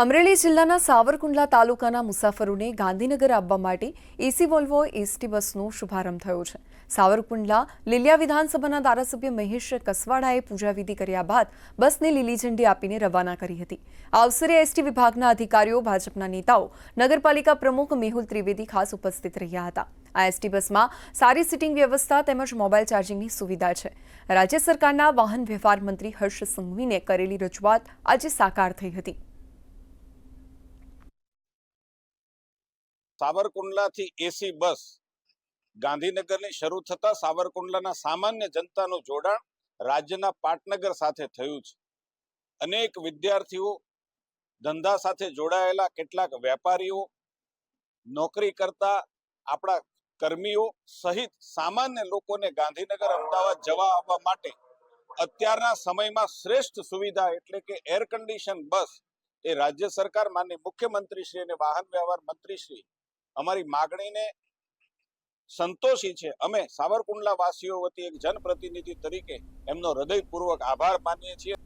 અમરેલી જિલ્લાના સાવરકુંડલા તાલુકાના મુસાફરોને ગાંધીનગર આવવા માટે એસી વોલ્વો એસટી બસનો શુભારંભ થયો છે. સાવરકુંડલા લીલિયા વિધાનસભાના ધારાસભ્ય મહેશ કસવાડાએ પૂજાવિધિ કર્યા બાદ બસને લીલી ઝંડી આપીને રવાના કરી હતી. આ અવસરે એસટી વિભાગના અધિકારીઓ, ભાજપના નેતાઓ, નગરપાલિકા પ્રમુખ મેહુલ ત્રિવેદી ખાસ ઉપસ્થિત રહ્યા હતા. આ એસટી બસમાં સારી સિટિંગ વ્યવસ્થા તેમજ મોબાઈલ ચાર્જિંગની સુવિધા છે. રાજ્ય સરકારના વાહન વ્યવહાર મંત્રી હર્ષ સંઘવીને કરેલી રજૂઆત આજે સાકાર થઈ હતી. સાવરકુંડલાથી એસી બસ ગાંધીનગરની શરૂ થતા સાવરકુંડલાના સામાન્ય જનતાનું જોડાણ રાજ્યના પાટનગર સાથે થયું છે. અનેક વિદ્યાર્થીઓ ધંધા સાથે જોડાયેલા કેટલાક વેપારીઓ, નોકરી કરતા આપણા કર્મીઓ સહિત સામાન્ય લોકોને ગાંધીનગર અમદાવાદ જવા આવવા માટે અત્યારના સમયમાં શ્રેષ્ઠ સુવિધા એટલે કે એર કન્ડિશન બસ એ રાજ્ય સરકાર માન્ય મુખ્યમંત્રી શ્રી અને વાહન વ્યવહાર મંત્રી શ્રી અમારી માગણીને સંતોષી છે. અમે સાવરકુંડલા વાસીઓ વતી એક જનપ્રતિનિધિ તરીકે એમનો હૃદયપૂર્વક આભાર માનીએ છીએ.